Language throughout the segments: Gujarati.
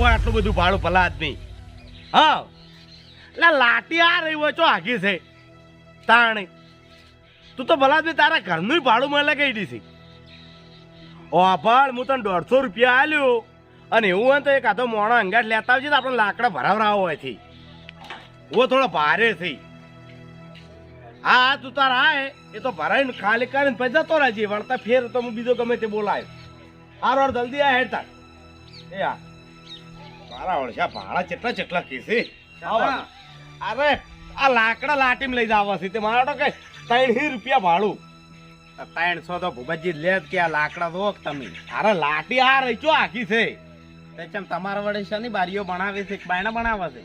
હોય આટલું બધું ભાડું ભલા આદમી. હા. એટલે લાટી આ રહી હોય ચો આગી છે. તાણી. તું તો ભલા આદમી તારા ઘરનું ભાડું મને કહી દીધી. ઓ ભાડ, હું તને દોઢસો રૂપિયા આલ્યો. અને એવું હોય તો એક આધો મોણો અંગાટ લેતા આવજે તો આપણે લાકડા ભરાવરા હોયથી ઓ થોડો ભારે થઈ હા, તું તાર આય. એ તો ભરાઈને ખાલી કરીને પછી જતો રહેજે. વળતા ફેર તો હું બીજો ગમે તે બોલાય. હાર વાર જલ્દી આ હેડતા એ આ. મારા ઓળશા ભાડા કેટલા કેટલા કેસે. અરે આ લાકડા લાટીમાં લઈ જવા છે. તે મારા તો કઈ ત્રણસી રૂપિયા ભાડું. ત્રણસો તો ભૂપતજી લે કે આ લાકડા દો તમે. અરે લાટી આ રહી ચો આખી છે. તે ચમ તમારા વડે શની બારીઓ બનાવે છે? બાયણા બનાવે છે?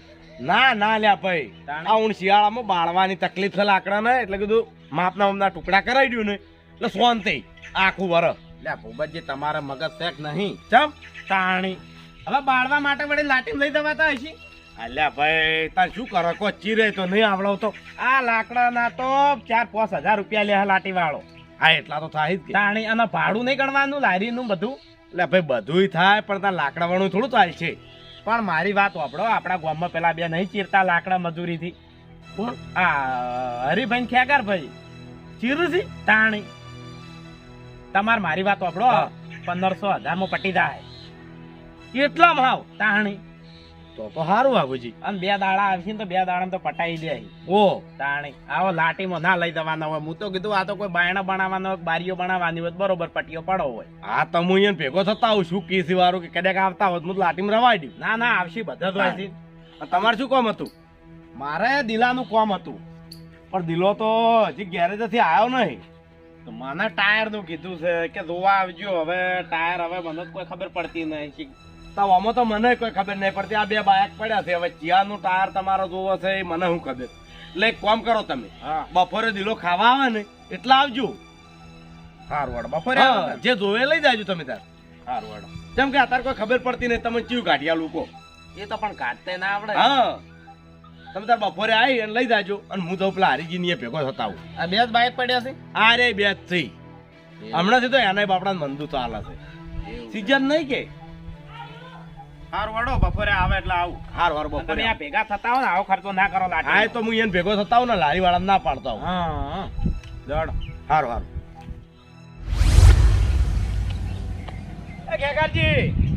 ના ના લ્યા ભાઈ? આ હું શિયાળામાં બાળવાની તકલીફ છે લાકડા ને એટલે કીધું માપના માપના ટુકડા કરાવી દઉં ને. એટલે શાંતિ આખું વર લે ભૂપતજી તમારે મગજ શેક નહીં. ચમ? તાણી. હવે બાળવા માટે વડે લાઠી લઈ દેવાતા હશે. અલ્યા ભાઈ તાર શું કરો? કો ચીરે તો નહીં આવડવતો. આ લાકડાના તો ચાર પાંચ હજાર રૂપિયા લે લાટી વાળો હા એટલા તો થાય જ તાણી અને ભાડું નહીં ગણવાનું લારીનું બધું. એટલે ભાઈ બધુંય થાય પણ તાર લાકડા વાળું થોડું થાય છે. પણ મારી વાત વાપરો આપણા ગામમાં પેલા બે નહીં ચીરતા લાકડા મજૂરીથી. આ હરિભાઈ ખેગાર ભાઈ. ચીરું છે? તાણી. તમાર મારી વાત વાપરો. પંદરસો હજારમાં પટી જાય. કેટલા ભાવ? તાણી તો તો સારું બાબુજી અને બે દાડા આવશે ને તો બે દાડા તો પટાઈ દે ઓ. તાણી આવો લાટીમાં ના લઈ દેવાના હોય. હું તો કીધું આ તો કોઈ બાયણા બનાવવાનો હોય બારીઓ બનાવવાની હોય બરોબર પટીઓ પડો હોય. હા તો હું અહીંયા ભેગો થતા આવું શું કેસી વાળું કે કદાચ આવતા હોત હું લાટીમાં રવાઈ દઉં. ના ના આવશે બધા જ હોય તમારે શું કોમ હતું? મારે દિલાનું કોમ હતું. પણ દિલો તો હજી ગેરેજથી આવ્યો નહીં. તો મને ટાયરનું કીધું છે કે જોવા આવજો. હવે ટાયર હવે મને કોઈ ખબર પડતી નહીં. તો આમાં તો મને કોઈ ખબર નહીં પડતી. આ બે બાઇક પડ્યા છે. હવે ચિયાનું ટાયર તમારો જોવો છે એ મને શું ખબર. એટલે એક કામ કરો તમે. હા. બપોરે દિલો ખાવા આવે ને એટલે આવજો. સારું વડ બપોરે હા, જે જોવે લઈ જાજો તમે તાર. સારું વડ જેમ કે અત્યારે કોઈ ખબર પડતી નહીં. તમે ચીવ કાઢ્યા લોકો. એ તો પણ કાઢતે ના આવડે. હા. તમે તાર બપોરે આવી અને લઈ જાજો. અને હું તો પેલા હરીજી ની ભેગો થતા આવું. આ બે જ બાઈક પડ્યા છે? આ રે બે જ થઈ. હમણાંથી તો એના બાપડા મંદુ ચાલે છે. સીઝન નહીં કે? સારું વડો બપોરે આવે એટલે આવું. હાર વાર તમે બપોરે આ ભેગા થતા હો ને આવો ખર્ચો ના કરો લાટી હા તો હું એને ભેગો થતા આવું ને લારી વાળા ના પાડતા હા હા. દોડ હારું હારું.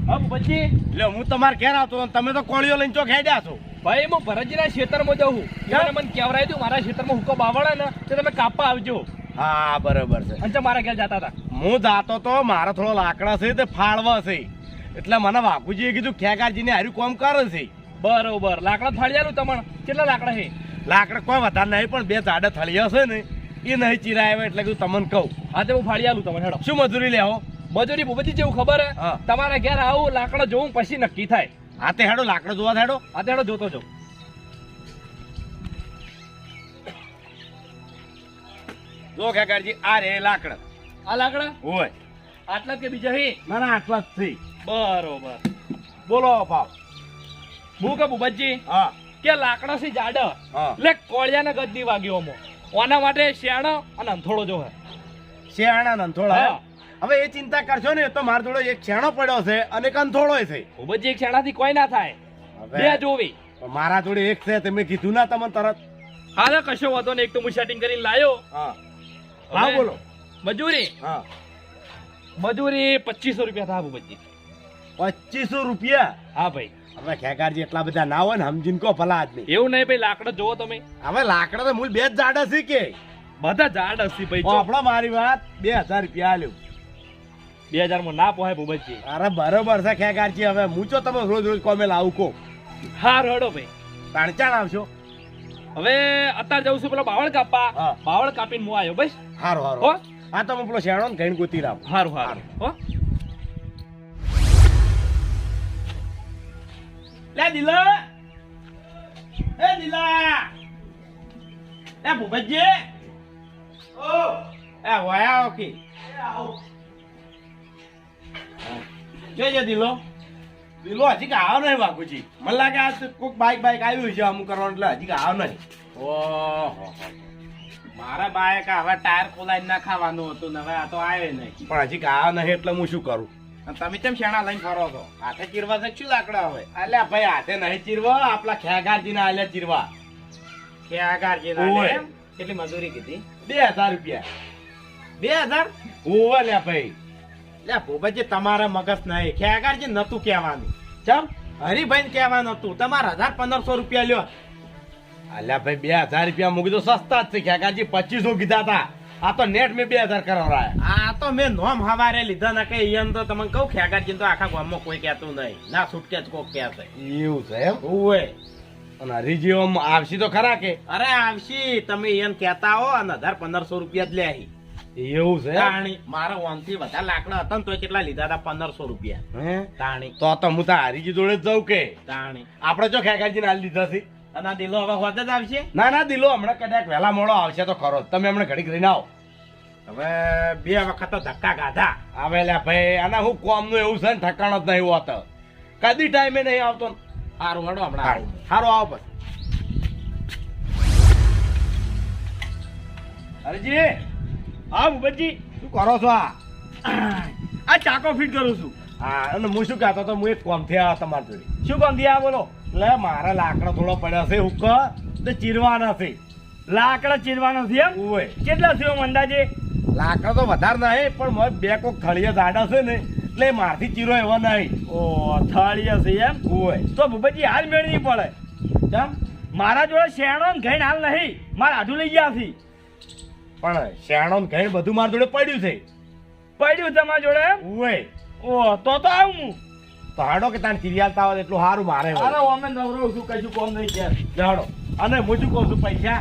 હમ લે હું તમારે ઘેર આવતો તમે તો કોળીઓ લઈને ચો ખેડ્યા છો. ભાઈ હું ભરતજીના ક્ષેત્રમાં જાઉં છું. એને મને કહેવરાય તું મારા ક્ષેત્રમાં હુકો બાવળે ને તો તમે કાપા આવજો. હા બરોબર છે. અને મારા ઘેર જતા હતા. હું જાતો તો મારા થોડો લાકડા છે તે ફાળવા છે. એટલે મને બાપુજીએ કીધું ખેગારજીને હાર્યું કોમ કરે છે. બરોબર. લાકડા ફાળિયાલું તમને કેટલા લાકડા છે? લાકડા કોઈ વધારે નહીં પણ બે જાડા થળિયા છે ને એ નહીં ચિરાય એટલે કીધું તમને કહું. હા તે હું ફાળિયાલું તમને હેડો. શું મજૂરી લેવો મજૂરી ભૂપતજી જેવું ખબર હે. તમારા ઘેર આવું લાકડા જોવું પછી નક્કી થાય. હા તે હેડો લાકડો જોવા હેડો. હા તે હેડો જોતો જો જો ખેગારજી આ રે લાકડા. આ લાકડા? હોય. આટલા કે બીજા હે ના ના આટલા જ છે. બરોબર. બોલો ભાવ હું કે ભૂપતજી હા. કે લાકડા જાડ. એટલે કોળિયાના ગદ્દી વાગ્યો અમો. ઓના માટે શિયાળો અને અંથોડો જો હે શેણાના નંથોડા હા. હવે એ ચિંતા કરશો ને તો મારા જોડે એક શેણો પડ્યો છે અને એક અંથોળો છે. ભૂપતજી એક શેણાથી કોઈ ના થાય. બે જોવી. મારા જોડે એક છે તમે કીધું ના તમને તરત. હા કશો વાંધો નહીં એક તો હું સેટિંગ કરીને લાયો. હા. હા બોલો. મજૂરી. હા. મજૂરી પચીસો રૂપિયા થાય ભૂપતજી પચીસો રૂપિયા? હા ભાઈ. હવે ખેગારજી એટલા બધા ના હોય ને સમજીને કો ભલા આદમી. એવું નહીં ભાઈ લાકડા જોવો તમે. હવે લાકડા તો મૂળ બે જ ઝાડ હશે કે? બધા ઝાડ હશે ભાઈ. આપણો મારી વાત બે હજાર રૂપિયા આલ્યું. બે હજારમાં ના પોહાય ભૂપતજી. અરે બરોબર છે ખેગારજી હવે હું ચો તમે રોજ રોજ કોમે લાવું કો હા રડો ભાઈ. તાણ ચાણ આવશો? હવે અત્યારે જઉં છું પેલો બાવળ કાપવા. બાવળ કાપીને હું આવ્યો બસ. હારો હારો. હા. તમે પેલો શેણો ને ઘણી ગોતી રાખ હારું. હારું. હો. લે દિલા એ દિલા એ ભૂપતજી ઓ એ વયા ઓકી જોજો દિલો દિલો હજી કે આવો નહીં બાપુજી મને લાગે આ તો કોઈક બાઈક બાઈક આવ્યું છે અમુક કરવાનું એટલે હજી કે આવો નહીં ઓહો મારા બાયક હવે ટાયર ખોલાઈ ના ખાવાનું હતું ને હવે આ તો આવે નહીં પણ હજી કે આવો નહીં એટલે હું શું કરું તમે કેમ શેણા લઈને ફરો છો? હાથે ચીરવા છે શું લાકડા હવે અલ્યા ભાઈ હાથે નહીં ચીરવા આપલા ખેગારજી ના આલ્યા ચીરવા ખેગારજી ના એમ? કેટલી મજૂરી કીધી? બે હજાર રૂપિયા. બે હજાર? ઓવે લ્યા ભાઈ. લે ભોબજી તમારે મગજ નહીં. ખેગારજી નતું કહેવાનું. ચમ? હરિભાઈ કહેવાનું હતું. તમારે હજાર પંદરસો રૂપિયા લ્યો. અલ્યા ભાઈ બે હજાર રૂપિયા મૂકી તો સસ્તા જ છે. ખેગારજી પચીસો કીધા હતા. આ તો નેટ મેં બે હજાર કરાવરાયા આ તો મેં નોમ હવારે લીધા ના કે એમ તો તમને કહું ખેગારજી તો આખા ગામમાં કોઈ કહેતું નહીં. ના છૂટકે જ કોક કહેતે એવું છે એમ? ઓવે અને હરીજી આવશી આવશે તો ખરા કે? અરે આવશી તમે એમ કહેતા હો અને હજાર પંદરસો રૂપિયા જ લે આહી. એવું છે? તાણી મારા ઓનથી બધા લાકડા હતા ને તો કેટલા લીધા હતા? પંદરસો રૂપિયા. હે? તાણી. તો તો હું તો હરીજી જોડે જ જઉં કે? તાણી. આપણે જો ખેગારજી હાલ લીધા છે? અને દિલો હવે જ આવશે? ના ના દિલો હમણાં કદાચ વહેલા મોડો આવશે તો ખરો. તમે હમણાં ઘડીક રહીને આવો. હવે બે વખત તો ધક્કા ગાધા આવેલા ભાઈ અને હું કોમનું એવું છે ને ઠકાણ જ નહીં હોતો. કદી ટાઈમે નહીં આવતો. સારું હડો હમણાં. સારું આવું. આવો પછી હરીજી હા ભૂપતજી શું કરો છો આ? આ ચાકો ફિટ કરું છું. હા અને હું શું કહેતો તો હું એક કોમથી આવ્યો તમારી જોડે. શું કોમથી થયા? બોલો. એટલે મારે લાકડો થોડો પડ્યો છે હુક તો ચીરવાના છે. લાકડા ચીરવાના છે એમ? ઉવે. કેટલા થયો અંદાજે? લાકડો તો વધારે નહીં પણ મારે બે કોક ખળિયા જાડા છે ને એટલે મારથી ચીરો એવો નહીં. ઓ થાળીયા છે એમ? ઉવે. તો ભૂપતજી હાલ મેળ નહીં પડે. કેમ? મારા જોડે શેણો ને ઘઈને હાલ નહીં. મારે આઢું લઈ ગયા છે. પણ શેણો ને ઘણી બધું મારા જોડે પડ્યું છે. પડ્યું તમારા જોડે એમ? ઉવે. ઓ તો તો આવું હું. તો હાડો કે તાણ ચીરિયાલતા હોય એટલું સારું મારે. અરે અમે નવરો છું કશું કોમ નહીં છે. જાડો અને હું શું કહું છું પૈસા?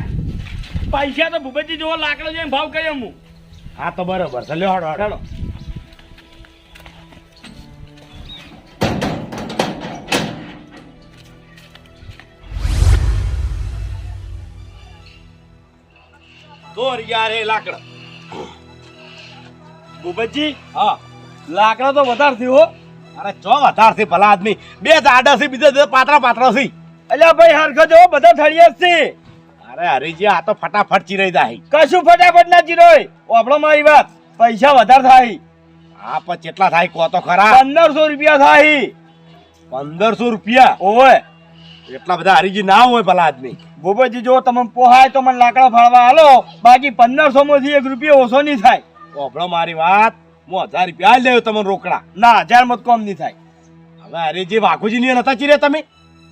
પૈસા તો ભૂપેજી જોવો લાકડો જઈને ભાવ કર્યો હું. હા તો બરોબર. છે લ્યો હાડો હાડો. દોર યાર એ લાકડા. ભૂપતજી હા. લાકડા તો વધારે થયો અરે ચો વધાર છે ભલા આદમી. બે દાડા છે, બીજા પાતરા પાતળા છે. અલ્યા ભાઈ હરખો જો બધા થળિયા છે. અરે હરીજી, આ તો ફટાફટ ચીરાઈ જાય. કશું ફટાફટ ના ચીરોય. ઓપડો મારી વાત. પૈસા વધારે થાય. હા પણ કેટલા થાય કો તો ખરા. પંદરસો રૂપિયા થાય. પંદરસો રૂપિયા? ઓય એટલા બધા હરીજી ના હોય ભલા આદમી. ભૂપતજી જો તમે પોહાય તો મને લાકડા ફાળવા હાલો. બાકી પંદરસો માંથી એક રૂપિયા ઓછો નહીં થાય. ઓભળો મારી વાત. હું હજાર રૂપિયા આલી દેવું તમને રોકડા. ના હજાર મત કોમ નહીં થાય. હવે અરે જે વાઘુજી ની નતા ચીરે તમે?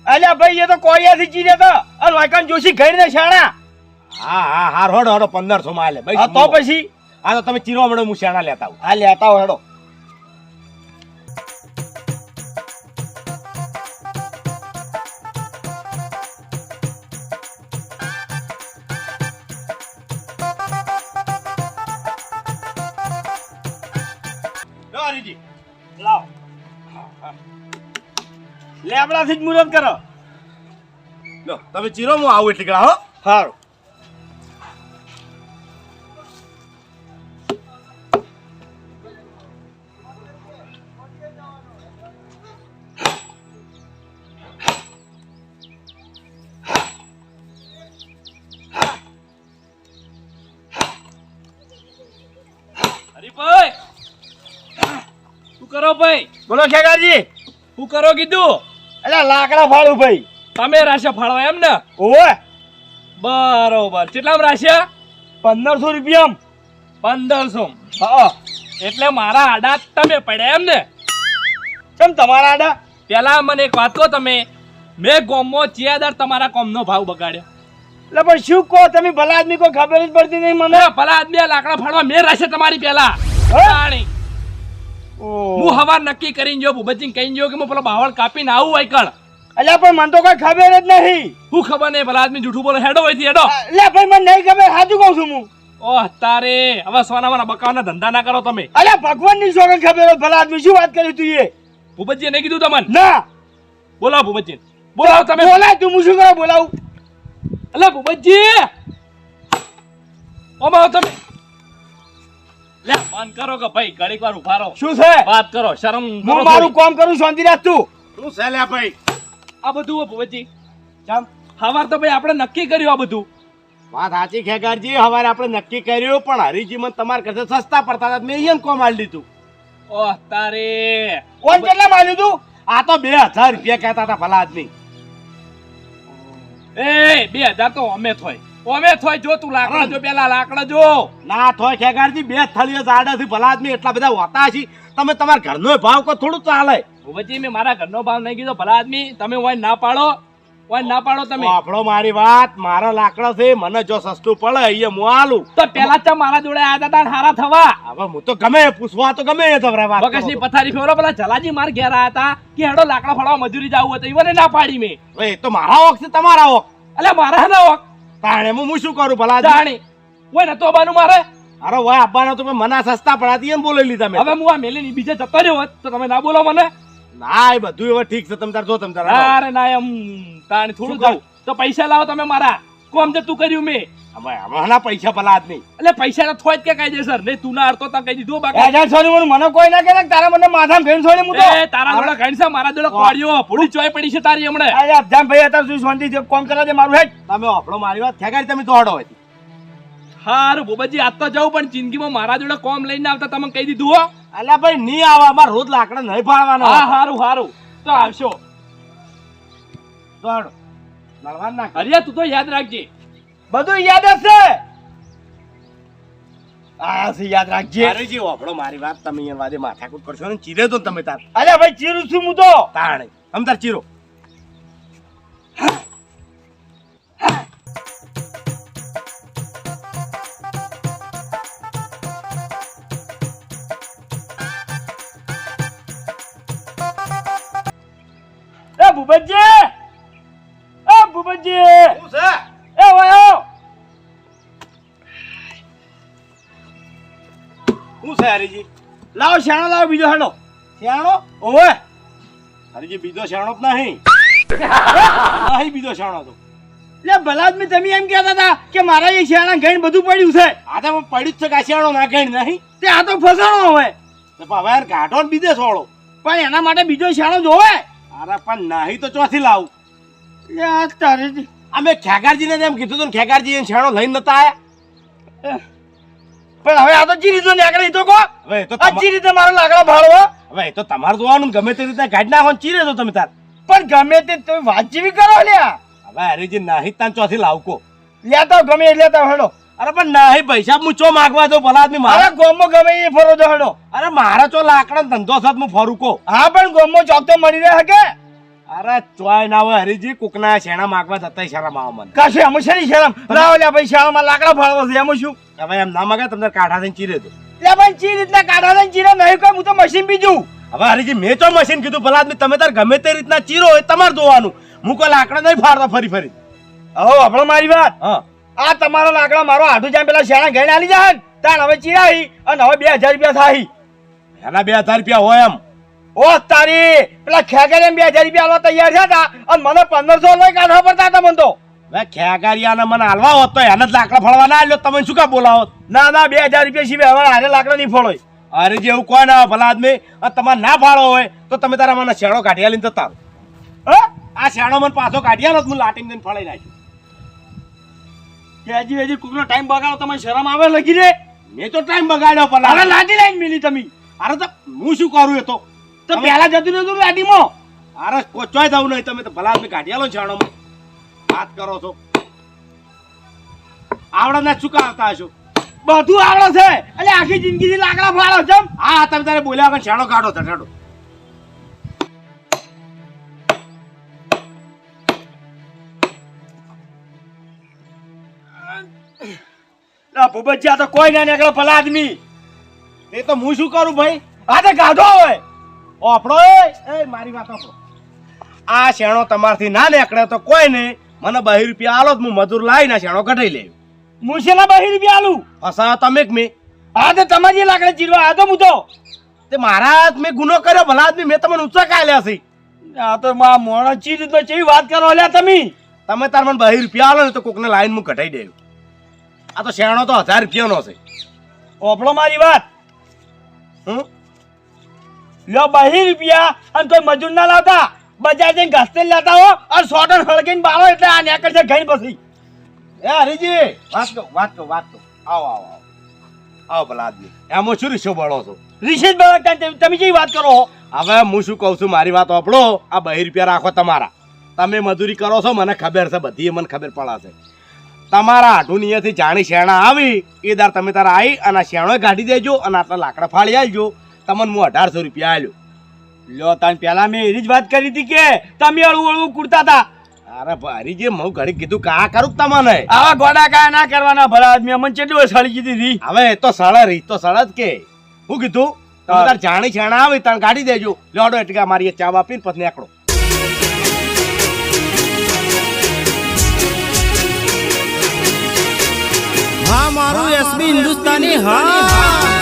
અલ્યા ભાઈ એ તો કોરિયાથી ચીરે તો અને વાકાન જોશી ઘર ને શાણા. હા હા હા હડો હડો પંદરસો માં આલે. ભાઈ તો પછી? હા તો તમે ચીરો હમણાં હું શાણા લેતા આવું. હા લેતા હોય હેડો. મુરત કરો. લો તમે ચીરો હું આવું એટલે હો. સારું હરીભાઈ શું કરો ભાઈ? બોલો ખેગારજી. શું કરો કીધું? અલ્યા લાકડા ફાળું ભાઈ. તમે રાશિયા ફાળવા એમ ને? ઓવે. બરોબર. કેટલામ રાશિયા? પંદરસો રૂપિયા પંદરસો. હા એટલે મારા આડા તમે પડ્યા એમ ને? કેમ તમારા આડા? પેલા મને એક વાત કહો તમે. મેં ગોમો ચિયાદાર તમારા કોમનો ભાવ બગાડ્યો. એટલે પણ શું કહો? તમે ભલા આદમી કોઈ ખબર જ પડતી નહીં મને. ભલા આદમી આ લાકડા ફાડવા મેં રાશે તમારી પેલા. હે? હું હવાર નક્કી કરીને જો ભૂપતજી કહીને જો કે હું પેલો બાવળ કાપીને આવું હોય કણ. અલ્યા પણ મને તો કઈ ખબર જ નહીં. હું ખબર નહીં ભલા આદમી જૂઠું બોલે હેડો હોય હેડો. અલ્યા ભાઈ મને નહીં ખબર સાચું કહું છું હું. ઓહ તારે હવે સોનામાં બકાવાના ધંધા ના કરો તમે. અલ્યા ભગવાનની સોગન ખબર ભલા આદમી શું વાત કરી તું એ? ભૂપતજીએ નહીં કીધું તમને? ના. બોલાવો ભૂપતજી. બોલાવો તમે. બોલાય તું હું શું કરો બોલાવું. અલ્યા ભૂપતજી. ઓમાં તમે. લે બંધ કરો કે ભાઈ ઘડીક વાર ઊભા રહો. શું છે? વાત કરો શરમ હું મારું કામ કરું શાંતિ રાખ તું. શું છે લે ભાઈ? આ બધું હો ભૂપતજી ચમ હવાર તો ભાઈ આપણે નક્કી કર્યું આ બધું. વાત સાચી ખેગારજી હવારે આપણે નક્કી કર્યું પણ હરીજી મને તમારા કરતા સસ્તા પડતા હતા મેં અહીંયા કોમ આલી લીધું. ઓહ તારે. કોણ કેટલા માલ્યું તું આ તો બે હજાર રૂપિયા કહેતા હતા ભલા આદમી એ બે હજાર તો અમે થોય અમે થોય જો તું લાકડા જો પેલા લાકડા જો. ના થોય ખેગારજી બે થળીઓ જાડાથી ભલા આદમી એટલા બધા હોતા છે તમે તમારા ઘરનો ભાવ કો થોડું ચાલે ભૂપતજી મેં મારા ઘરનો ભાવ નહીં કીધો ભલા આદમી તમે ઓય ના પાડો. ઓય ના પાડો તમે. આપણો મારી વાત મારો લાકડો છે મને જો સસ્તું પડે અહીંયા હું આલું. તો પેલા તો મારા જોડે આયા હતા હારા થવા. હવે હું તો ગમે પૂછવા તો ગમે એ તમારા વાત બકસની પથારી ફેરો પેલા જલાજી માર ઘેર આયા હતા કે હેડો લાકડા ફળવા મજૂરી જાવું હતું ઈવને ના પાડી મેં. એ તો મારા વખત તમારા વખત એટલે મારા ના હોક. તાણે હું શું કરું ભલા જાણી. ઓય તો બાનું મારે? અરે વાય આપવાના તો મને સસ્તા પડાતી એમ બોલી લીધા મેં. હવે હું આ મેલીની બીજે જતો રહ્યો હોત તો તમે ના બોલો મને. ના એ બધું હવે ઠીક છે તમે તાર જો તમે તાર અરે ના એમ તાણ થોડું તો પૈસા લાવો તમે મારા. કોમ જે તું કર્યું મેં? હવે હમણાં પૈસા ભલા નહીં. એટલે પૈસા તો થોય જ કે કાયદેસર નહીં તું ના અડતો તા કહી દીધું બાકી. હજાર સોની મને કોઈ ના કે તારા મને માથા ઘેન સોની હું તો તારા જોડે ઘણી છે મારા જોડે કોડિયો પૂરી ચોય પડી છે તારી હમણે. અરે ભાઈ શું શાંતિ કોમ કરવા દે મારું હેડ. તમે આપણો મારી વાત ખેગાડી તમે દોડો હોય. હારું બોબજી આજ તો જાઉં પણ જિંદગીમાં મારા જોડે કોમ લઈને આવતા તમે કહી દીધું હો. અલ્યા ભાઈ નહીં આવા અમારે રોજ લાકડા નહીં ફાળવાનો હા હારું હારું. તો આવશો. દોડો ના તું તો યાદ રાખજે. બધું યાદ હશે? આ છે યાદ રાખજે. અરે જી મારી વાત તમે અહીંયા વાદે માથાકૂટ કરશો ને ચીરે તો તમે તાર. અરે ભાઈ ચીરું છું હું તો. તાણે. તમે તાર ચીરો. શું છે હરીજી? લાવો શાણો લાવો બીજો હેડો શાણો? ઓવે. હરીજી બીજો શાણો જ નહીં. નહીં બીજો શાણો તો. એટલે ભલા આદમી તમે એમ કહેતા હતા કે મારા એ શાણા ઘણી બધું પડ્યું છે. આ તો પડ્યું જ છે કે આ શિયાળો ના કઈ નહીં? તે આ તો ફસાણો હવે. તો હવે યાર ઘાટો બીજે સોળો પણ એના માટે બીજો શાણો જોવે. અરે પણ નહીં તો ચોથી લાવું. તારે અમે ખેગારજીને એમ કીધું હતું ને ખેગારજી શેણો લઈને નતા આયા. પણ હવે આ તો જી રીતનો નીકળે તો કો હવે તો આ જી રીતે મારો લાકડા ભાળવો? હવે તો તમારે જોવાનું ગમે તે રીતે ગાડી નાખો ચીરે તો તમે તાર. પણ ગમે તે તમે વાત જેવી કરો લ્યા. હવે હરીજી નાહી તાન ચોથી લાવકો. લેતા ગમે એ લેતા હેડો. અરે પણ નાહી પૈસા હું ચો માગવા દો ભલા આદમી મારા. ગોમો ગમે એ ફરો તો હેડો. અરે મારા ચો લાકડા ધંધો સાથ હું ફરું કો હા પણ ગોમો ચોક તો મળી રહે કે અરે ચોય ના હોય હરીજી કુકના શેણા માગવા જતા શરમ આવો મને. કશે અમે શરી શરમ? લાવો લ્યા પૈસા માં લાકડા ફાળવો છે એમ શું? હવે એમ ના માગે તમને કાઢા થઈને ચીરે લે ભાઈ ચી રીતના કાઢા લઈને ચીરે નહીં કોઈ હું તો મશીન બીજું હવે હરીજી મેં તો મશીન કીધું ભલા આદમી તમે તાર ગમે તે રીતના ચીરો હોય તમારે જોવાનું હું કોઈ લાકડા નહીં ફાડતો ફરી ફરી. હવે આપણો મારી વાત. હા. આ તમારો લાકડા મારો આઠું જામ પેલા શેણા ઘેર આલી જાય ને તાણ હવે ચીરાઈ અને હવે બે હજાર રૂપિયા થાય એના બે હજાર રૂપિયા હોય એમ. ઓ તારી પેલા ખેગર એમ બે હજાર રૂપિયા આલવા તૈયાર છે તા અને મને પંદરસો લઈ કાઢવા પડતા હતા મને તો. ખેગારિયાને મને હાલવા હોત તો એને જ લાકડા ફળવા ના આલ્યો. તમે શું કા બોલાવો? ના ના બે હજાર રૂપિયા સિવાય હવે હારે લાકડા નહીં ફળો અરે જે એવું કોઈ ના ભલા આદમી. તમારે ના ફાળો હોય તો તમે તારા મને શેણો કાઢી આલીને જતા આ શેણો મને પાછો કાઢી આલો તો હું લાટીને જઈને ફળાઈ નાખ્યું. કે હજી હજી કુકનો ટાઈમ બગાડો તમે શરમ આવે લગી રે? મેં તો ટાઈમ બગાડ્યો ભલા હવે લાદી લઈને મિલી તમે. અરે તો હું શું કરું એ તો? પેલા જતું નતું લાદીમાં? અરે કોચોય જવું નહીં તમે તો ભલા આદમી આલો શેણોમાં. વાત કરો છો. આવડે ના ચૂકા આવતા બધું આવડે છે. એટલે આખી જિંદગી થી લાકડા ફાળો છે હા, તમે તારે બોલ્યા વગર છેડો કાઢો તટાડો ભૂપતજી આ તો કોઈ ના નીકળે ભલા આદમી. એ તો હું શું કરું ભાઈ? આ તો ગાઢો હોય. ઓપડો એ મારી વાત ઓપડો આ શેણો તમારથી ના નીકળે તો કોઈ નહીં. મને બહી રૂપિયા આલો હું મજૂર લાવી ના શેણો કઢાઈ લેવું શેના બહી રૂપિયા આલું? હસા તમે કે મેં. આ તો તમારી લાકડે ચીરવા આ તો હું તો. તે મારા મેં ગુનો કર્યો ભલા આદમી મેં તમને ઊંચા કાલ્યા છે. આ તો મા મોણા ચીર તો ચેવી વાત કરો લ્યા તમે? તમે તાર મને બહી રૂપિયા આલો ને તો કોકને લાઈન હું કઢાઈ દેવું આ તો શેણો તો હજાર રૂપિયાનો છે. ઓપડો મારી વાત. હમ? લ્યો બહી રૂપિયા અને કોઈ મજૂર ના લાવતા. બજાર જઈને ઘસતે લેતા હો અને સોટન હળગીને બાળો એટલે આ નેકર છે ઘણી પછી. એ હરીજી વાત કહો વાત કહો વાત કહો. આવો આવો આવો. આવો ભલા આદમી. એમાં શું રીસો બળો છો? રિશેષ બળો તમે તમે કેવી વાત કરો? હવે હું શું કહું છું મારી વાત ઓપડો આ બહી રૂપિયા રાખો તમારા. તમે મજૂરી કરો છો મને ખબર છે બધી મને ખબર પડાશે. તમારા આઢું નિયથી જાણી શેણા આવી એ દાર તમે તારા આવી અને શેણો કાઢી દેજો અને આટલા લાકડા ફાળી આલજો. તમને હું અઢારસો રૂપિયા આલ્યો લ્યો તાન પેલા મેં એની જ વાત કરી હતી કે તમે અળવું અળવું કુડતા હતા. અરે ભારી જે હું ઘડી કીધું કા કરું તમને? આવા ગોડા કા ના કરવાના ભલા આદમી અમને કેટલી વાર સળી કીધી હતી? હવે એ તો સળ રીત તો સળ જ કે. હું કીધું તમે તાર જાણી છાણા આવી તાર કાઢી દેજો. લોડો એટકા મારી ચા વાપીને પછી નીકળો. હા મારું એસબી હિન્દુસ્તાની હા.